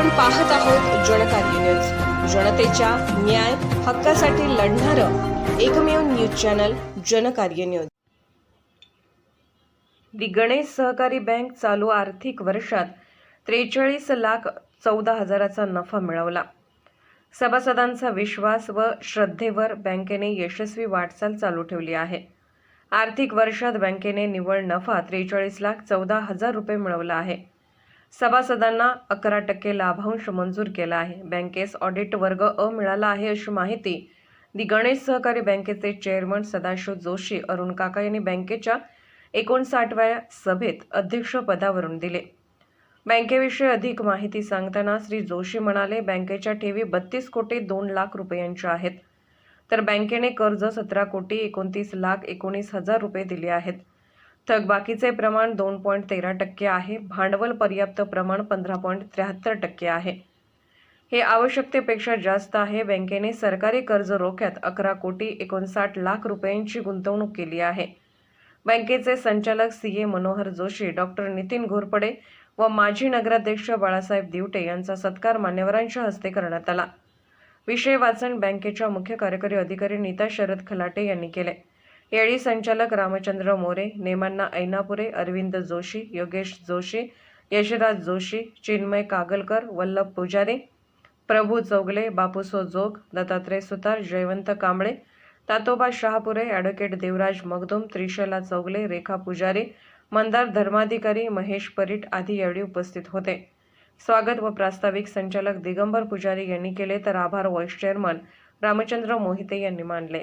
आपण पाहत आहोत जनकार्य न्यूज. जनतेच्या न्याय हक्कासाठी लढणारं एकमेव न्यूज चॅनल जनकार्य न्यूज. दि गणेश सहकारी बँक चालू आर्थिक वर्षात त्रेचाळीस लाख चौदा हजाराचा नफा मिळवला. सभासदांचा विश्वास व श्रद्धेवर बँकेने यशस्वी वाटचाल चालू ठेवली आहे. आर्थिक वर्षात बँकेने निव्वळ नफा त्रेचाळीस लाख चौदा हजार रुपये मिळवला आहे. सभासदांना अकरा टक्के लाभांश मंजूर केला आहे. बँकेस ऑडिट वर्ग अ मिळाला आहे अशी माहिती दि गणेश सहकारी बँकेचे चेअरमन सदाशिव जोशी अरुण काका यांनी बँकेच्या एकोणसाठव्या सभेत अध्यक्षपदावरून दिले. बँकेविषयी अधिक माहिती सांगताना श्री जोशी म्हणाले बँकेच्या ठेवी बत्तीस कोटी दोन लाख रुपयांच्या आहेत. तर बँकेने कर्ज सतरा कोटी एकोणतीस लाख एकोणीस हजार रुपये दिले आहेत. थकबाकीचे प्रमाण दोन पॉईंट तेरा टक्के आहे. भांडवल पर्याप्त प्रमाण पंधरा पॉईंट त्र्याहत्तर टक्के आहे. हे आवश्यकतेपेक्षा जास्त आहे. बँकेने सरकारी कर्ज रोख्यात अकरा कोटी एकोणसाठ लाख रुपयांची गुंतवणूक केली आहे. बँकेचे संचालक C A Manohar Joshi doctor Nitin Ghorpade व माजी नगराध्यक्ष बाळासाहेब दिवटे यांचा सत्कार मान्यवरांच्या हस्ते करण्यात आला. विषय वाचन बँकेच्या मुख्य कार्यकारी अधिकारी नीता शरद खलाटे यांनी केले. यावेळी संचालक रामचंद्र मोरे नेमांना ऐनापुरे अरविंद जोशी योगेश जोशी यशराज जोशी चिन्मय कागलकर वल्लभ पुजारी प्रभू चौगले बापूसो जोग दत्तात्रय सुतार जयवंत कांबळे तातोबा शहापुरे ॲडव्होकेट देवराज मगदुम त्रिशला चौगले रेखा पुजारी मंदार धर्माधिकारी महेश परीट आदी यावेळी उपस्थित होते. स्वागत व प्रास्ताविक संचालक दिगंबर पुजारी यांनी केले तर आभार व्हाईस चेअरमन रामचंद्र मोहिते यांनी मानले.